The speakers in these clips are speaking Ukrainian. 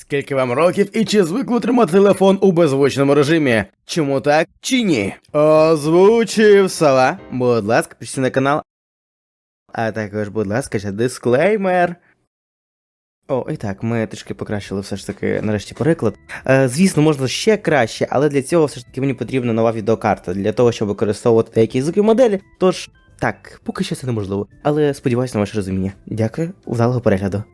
Скільки вам років і чи звикли тримати телефон у беззвучному режимі? Чому так чи ні? Озвучив сова. Будь ласка, підпишіться на канал. А також, будь ласка, ще дисклеймер. О, і так, ми трішки покращили все ж таки нарешті переклад. Е, звісно, можна ще краще, але для цього все ж таки мені потрібна нова відеокарта для того, щоб використовувати деякі язики моделі. Тож, так, поки що це неможливо. Але сподіваюся на ваше розуміння. Дякую, вдалого перегляду.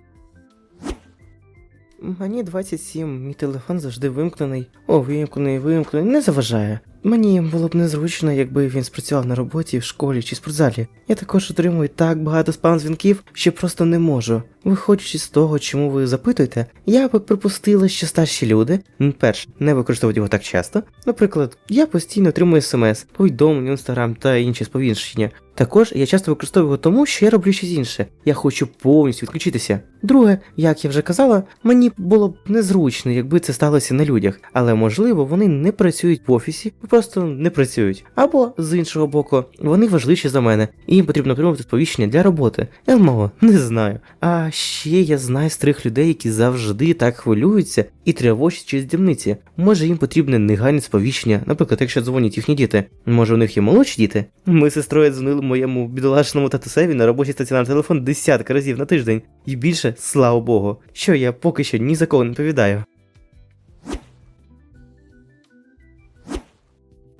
Мені 27, мій телефон завжди вимкнений. О, вимкнений, вимкнений, не заважає. Мені було б незручно, якби він спрацював на роботі, в школі чи спортзалі. Я також отримую так багато спам-дзвінків, що просто не можу. Виходячи з того, чому ви запитуєте, я би припустила, що старші люди, м, перше, не використовують його так часто. Наприклад, я постійно отримую смс, повідомлення, інстаграм та інші сповіщення. Також я часто використовую тому, що я роблю щось інше. Я хочу повністю відключитися. Друге, як я вже казала, мені було б незручно, якби це сталося на людях, але можливо вони не працюють в офісі, просто не працюють. Або з іншого боку, вони важливіші за мене, і їм потрібно отримувати сповіщення для роботи. ЛМО, не знаю. А ще я знаю старих людей, які завжди так хвилюються і тривожать через дільниці. Може їм потрібне негайне сповіщення, наприклад, якщо дзвонять їхні діти. Може у них є молодші діти? Ми з сестрою дзвонили моєму бідолашному татусеві на робочий стаціонарний телефон десятки разів на тиждень. І більше, слава Богу, що я поки що ні за кого не відповідаю.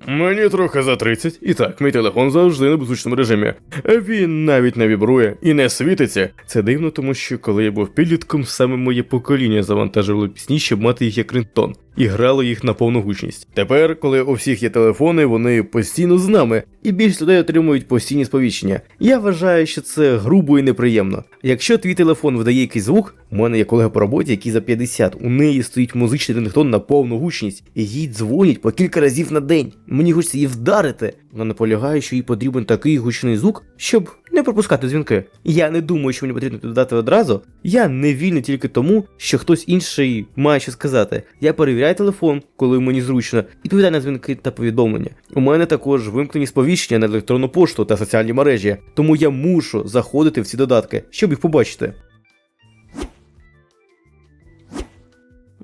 Мені трохи за 30, і так, мій телефон завжди на беззвучному режимі. Він навіть не вібрує і не світиться. Це дивно, тому що коли я був підлітком, саме моє покоління завантажувало пісні, щоб мати їх як рингтон, і грало їх на повну гучність. Тепер, коли у всіх є телефони, вони постійно з нами, і більшість людей отримують постійні сповіщення. Я вважаю, що це грубо і неприємно. Якщо твій телефон видає якийсь звук, у мене є колега по роботі, який за 50, у неї стоїть музичний рингтон на повну гучність, і їй дзвонять по кілька разів на день. Мені хочеться її вдарити. Вона наполягає, що їй потрібен такий гучний звук, щоб не пропускати дзвінки. Я не думаю, що мені потрібно додати одразу. Я не вільний тільки тому, що хтось інший має що сказати. Я перевіряю телефон, коли мені зручно, і відповідаю на дзвінки та повідомлення. У мене також вимкнені сповіщення на електронну пошту та соціальні мережі, тому я мушу заходити в ці додатки, щоб їх побачити.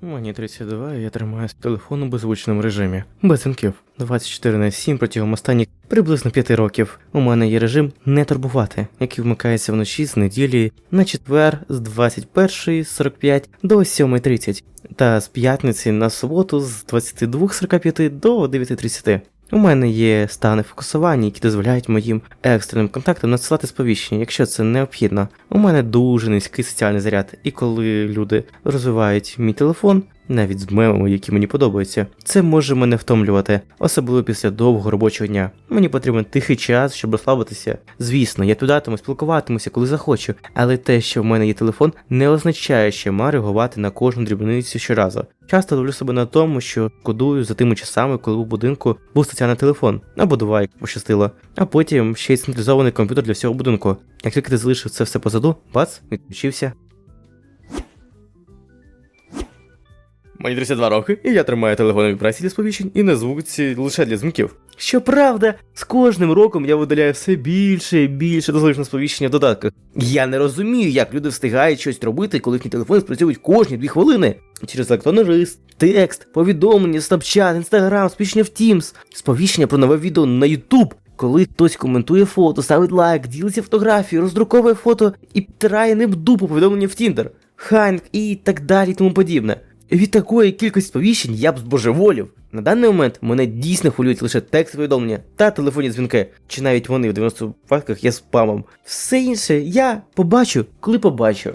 Мені 32, і я тримаю телефон у беззвучному режимі. Без інків. 24 на 7 протягом останніх приблизно 5 років. У мене є режим не турбувати, який вмикається вночі з неділі на четвер з 21.45 до 7.30 та з п'ятниці на суботу з 22.45 до 9.30. У мене є стани фокусування, які дозволяють моїм екстреним контактам надсилати сповіщення, якщо це необхідно. У мене дуже низький соціальний заряд, і коли люди розвивають мій телефон, навіть з мемами, які мені подобаються, це може мене втомлювати, особливо після довгого робочого дня. Мені потрібен тихий час, щоб розслабитися. Звісно, я тудатиму, спілкуватимуся, коли захочу, але те, що в мене є телефон, не означає, що маю реагувати на кожну дрібницю щоразу. Часто ловлю себе на тому, що кодую за тими часами, коли у будинку був стаціонарний телефон, або два, як пощастило, а потім ще й централізований комп'ютер для всього будинку. Як тільки ти залишив це все позаду, бац, відключився. Мені 32 роки, і я тримаю телефон у вібрації для сповіщень і на звуці лише для дзвінків. Щоправда, з кожним роком я видаляю все більше і більше дозволених сповіщення в додатках. Я не розумію, як люди встигають щось робити, коли їхні телефони спрацьовують кожні дві хвилини. Через електронний лист, текст, повідомлення, Snapchat, Instagram, сповіщення в Teams, сповіщення про нове відео на YouTube. Коли хтось коментує фото, ставить лайк, ділиться фотографією, роздруковує фото і втирає ним дупу повідомлення в Tinder, Ханк і так далі і тому подібне. Від такої кількості сповіщень я б збожеволів. На даний момент мене дійсно хвилюють лише текст повідомлення та телефонні дзвінки, чи навіть вони в 90 випадках є спамом. Все інше я побачу, коли побачу.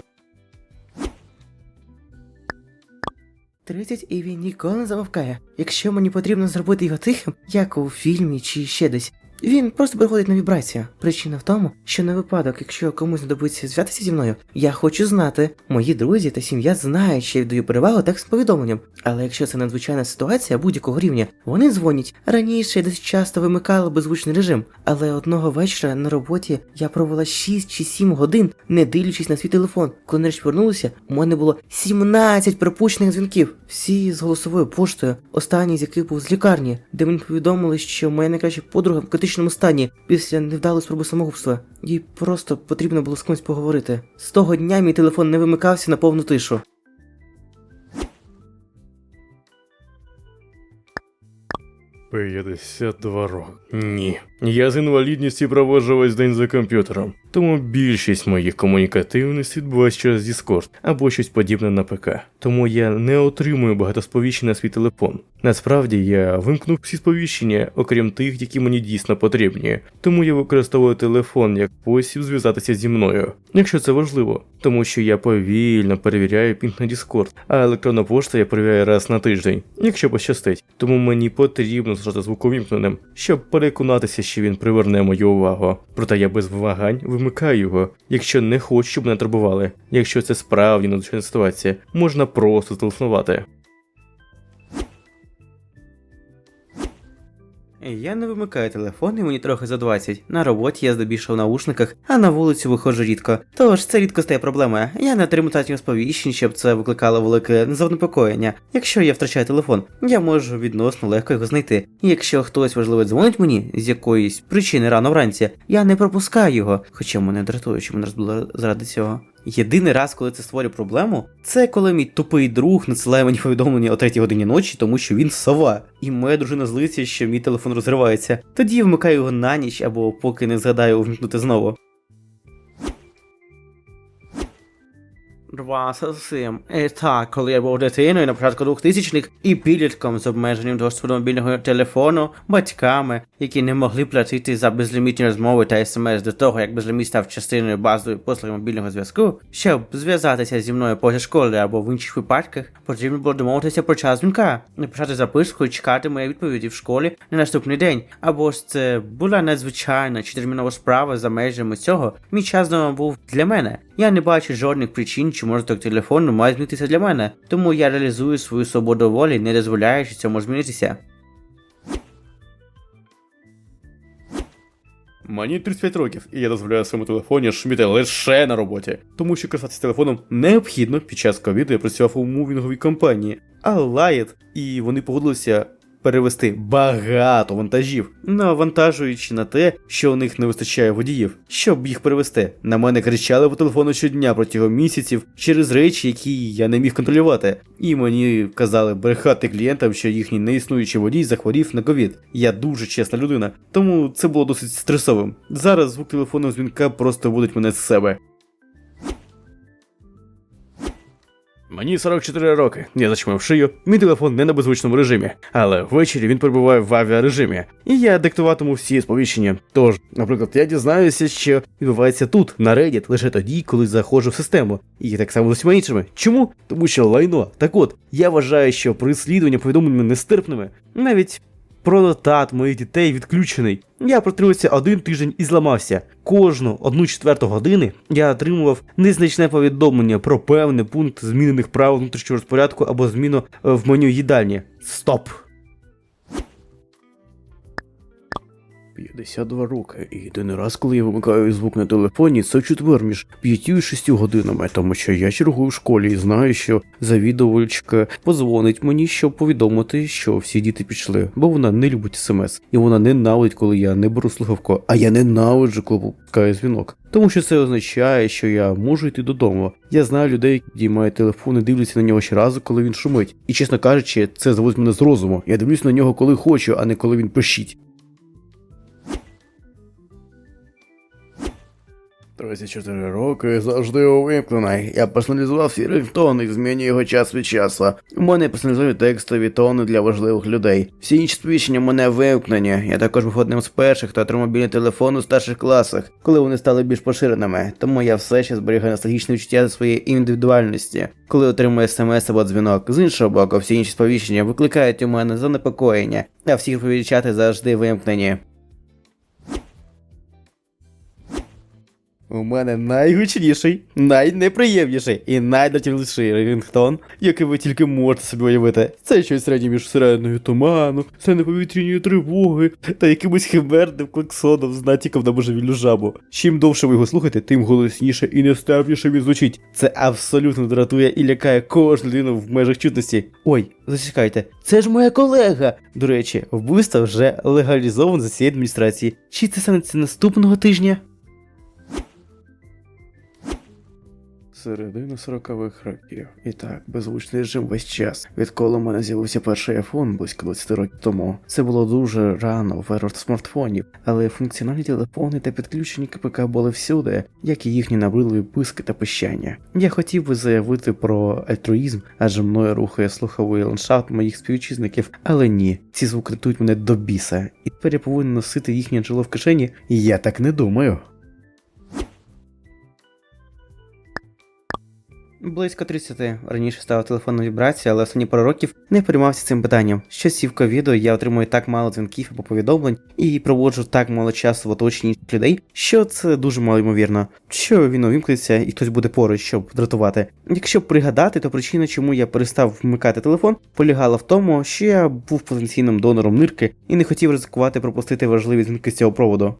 30 і він ніколи не замовкає. Якщо мені потрібно зробити його тихим, як у фільмі чи ще десь. Він просто переходить на вібрацію. Причина в тому, що на випадок, якщо комусь знадобиться зв'язатися зі мною, я хочу знати, мої друзі та сім'я знають, що я віддаю перевагу текст повідомленням. Але якщо це надзвичайна ситуація будь-якого рівня, вони дзвонять. Раніше я десь часто вимикала беззвучний режим, але одного вечора на роботі я провела 6 чи 7 годин, не дивлячись на свій телефон. Коли нарешті повернулася, у мене було 17 пропущених дзвінків. Всі з голосовою поштою. Останній з яких був з лікарні, де мені повідомили, що моя найкраща подруга критичному стані після невдалої спроби самогубства. Їй просто потрібно було з кимось поговорити. З того дня мій телефон не вимикався на повну тишу. П'ятдесят два роки. Ні. Я з інвалідністю проводжу весь день за комп'ютером. Тому більшість моїх комунікативностей відбувається через Discord або щось подібне на ПК. Тому я не отримую багато сповіщень на свій телефон. Насправді я вимкнув всі сповіщення, окрім тих, які мені дійсно потрібні. Тому я використовую телефон як спосіб зв'язатися зі мною, якщо це важливо, тому що я повільно перевіряю пінг на Discord, а електронна пошта я перевіряю раз на тиждень, якщо пощастить. Тому мені потрібно зажати звук увімкненим, щоб переконатися, що він приверне мою увагу. Проте я без вагань вимикаю його, якщо не хочу, щоб мене турбували. Якщо це справді надзвичайна ситуація, можна просто зателефонувати. Я не вимикаю телефон і мені трохи за 20. На роботі я здебільшого в наушниках, а на вулицю виходжу рідко. Тож це рідко стає проблемою. Я не отримую достатньо сповіщень, щоб це викликало велике занепокоєння. Якщо я втрачаю телефон, я можу відносно легко його знайти. І якщо хтось важливо дзвонить мені з якоїсь причини рано вранці, я не пропускаю його, хоча мене дратує, що мене розбило заради цього. Єдиний раз, коли це створює проблему, це коли мій тупий друг надсилає мені повідомлення о 3 годині ночі, тому що він сова. І моя дружина злиться, що мій телефон розривається. Тоді вмикаю його на ніч або поки не згадаю увімкнути знову. Два сім. І так, коли я був дитиною на початку 2000-х і підлітком з обмеженням доступу до мобільного телефону, батьками, які не могли платити за безлімітні розмови та смс до того, як безліміт став частиною базової послуги мобільного зв'язку, щоб зв'язатися зі мною поза школи або в інших випадках, потрібно було домовитися про час дзвінка, написати записку і чекати моєї відповіді в школі на наступний день. Або ж це була надзвичайна чи термінова справа за межами цього. Мій час дома був для мене. Я не бачу жодних причин, чому розвиток телефону має змінитися для мене, тому я реалізую свою свободу волі, не дозволяючи цьому змінитися. Мені 35 років, і я дозволяю своєму телефоні шуміти лише на роботі, тому що користатися телефоном необхідно під час ковіду я працював у мувінговій компанії, а Лаєт, і вони погодилися перевести багато вантажів, навантажуючи на те, що у них не вистачає водіїв, щоб їх перевести. На мене кричали по телефону щодня протягом місяців через речі, які я не міг контролювати. І мені казали брехати клієнтам, що їхній неіснуючий водій захворів на ковід. Я дуже чесна людина, тому це було досить стресовим. Зараз звук телефонного дзвінка просто вводить мене з себе. Мені 44 роки. Я зачмив шию, мій телефон не на беззвучному режимі, але ввечері він перебуває в авіарежимі, і я диктуватиму всі сповіщення. Тож, наприклад, я дізнаюся, що відбувається тут, на Reddit, лише тоді, коли заходжу в систему. І так само з усіма іншими. Чому? Тому що лайно. Так от, я вважаю, що прислідування повідомленнями нестерпними, навіть Продотат моїх дітей відключений. Я протримався один тиждень і зламався. Кожну одну четверту години я отримував незначне повідомлення про певний пункт змінених правил внутрішнього розпорядку або зміну е, в меню їдальні. Стоп! 52 роки, і єдиний раз, коли я вимикаю звук на телефоні, це четвер між 5 і 6 годинами, тому що я чергую в школі і знаю, що завідувачка позвонить мені, щоб повідомити, що всі діти пішли, бо вона не любить смс, і вона ненавидить, коли я не беру слухавку, а я ненавиджу, коли пускаю дзвінок. Тому що це означає, що я можу йти додому. Я знаю людей, які діймають телефон і дивляться на нього щоразу, коли він шумить. І чесно кажучи, це заводить мене з розуму. Я дивлюсь на нього, коли хочу, а не коли він пишіть. 34 роки завжди увімкнений. Я персоналізував всі рингтони і змінюю його час від часу. У мене персоналізовані текстові тони для важливих людей. Всі інші сповіщення в мене вимкнені. Я також був одним з перших, хто отримав мобільний телефон у старших класах, коли вони стали більш поширеними. Тому я все ще зберігаю ностальгічне відчуття своєї індивідуальності, коли отримую смс або дзвінок. З іншого боку, всі інші сповіщення викликають у мене занепокоєння, а всі повідчати завжди вимкнені. У мене найгучніший, найнеприємніший і найдратівніший рингтон, який ви тільки можете собі уявити. Це щось середнє між сиреною туману, повітряної тривоги та якимось химерним клаксоном з натяком на божевільну жабу. Чим довше ви його слухаєте, тим голосніше і нестерпніше він звучить. Це абсолютно дратує і лякає кожну людину в межах чутності. Ой, зачекайте, це ж моя колега. До речі, вбивство вже легалізовано за цієї адміністрації. Чи це станеться наступного тижня? Середина сорокових років. І так, беззвучний режим весь час. Відколи у мене з'явився перший iPhone близько 20 років тому. Це було дуже рано в еру смартфонів, але функціональні телефони та підключені КПК були всюди, як і їхні набридливі писки та пищання. Я хотів би заявити про альтруїзм, адже мною рухає слуховий ландшафт моїх співвітчизників, але ні, ці звуки рятують мене до біса, і тепер я повинен носити їхнє джело в кишені, я так не думаю. Близько 30. Раніше ставив телефон на вібрації, але останні пару років не переймався цим питанням. Що сів ковіду, я отримую так мало дзвінків або повідомлень і проводжу так мало часу в оточенні людей, що це дуже мало ймовірно. Що він увімкнеться і хтось буде поруч, щоб дратувати. Якщо пригадати, то причина, чому я перестав вмикати телефон, полягала в тому, що я був потенційним донором нирки і не хотів ризикувати пропустити важливі дзвінки з цього проводу.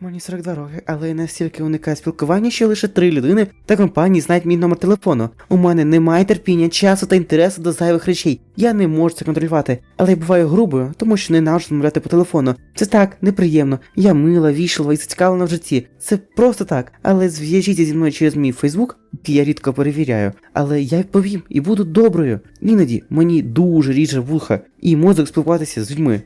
Мені 42 роки, але я настільки уникаю спілкування, що лише три людини та компанії знають мій номер телефону. У мене немає терпіння, часу та інтересу до зайвих речей. Я не можу це контролювати, але я буваю грубою, тому що ненавиджу розмовляти по телефону. Це так, неприємно. Я мила, вішлива і зацікавлена в житті. Це просто так. Але зв'яжіться зі мною через мій Фейсбук, який я рідко перевіряю. Але я відповім і буду доброю. Іноді мені дуже ріже вуха і мозок спілкуватися з людьми.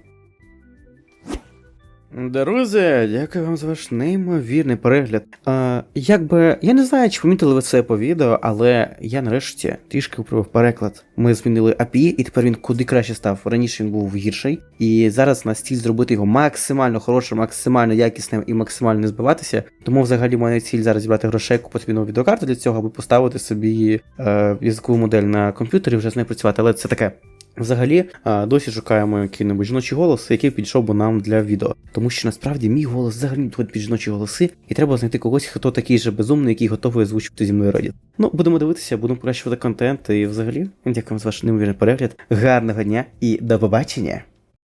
Друзі, дякую вам за ваш неймовірний перегляд. А, якби я не знаю, чи помітили ви це по відео, але я нарешті трішки управив переклад. Ми змінили API, і тепер він куди краще став. Раніше він був гірший, і зараз на ціль зробити його максимально хорошим, максимально якісним і максимально не збиватися. Тому взагалі моя ціль зараз зібрати грошей, купити нову відеокарту для цього, аби поставити собі е, язикову модель на комп'ютері, вже з нею працювати. Але це таке. Взагалі, досі шукаємо який-небудь жіночий голос, який підійшов би нам для відео. Тому що насправді мій голос взагалі підходить під жіночі голоси, і треба знайти когось, хто такий же безумний, який готовий озвучувати зі мною раді. Ну, будемо дивитися, будемо покращувати контент. І взагалі, дякую за ваш неймовірний перегляд. Гарного дня і до побачення!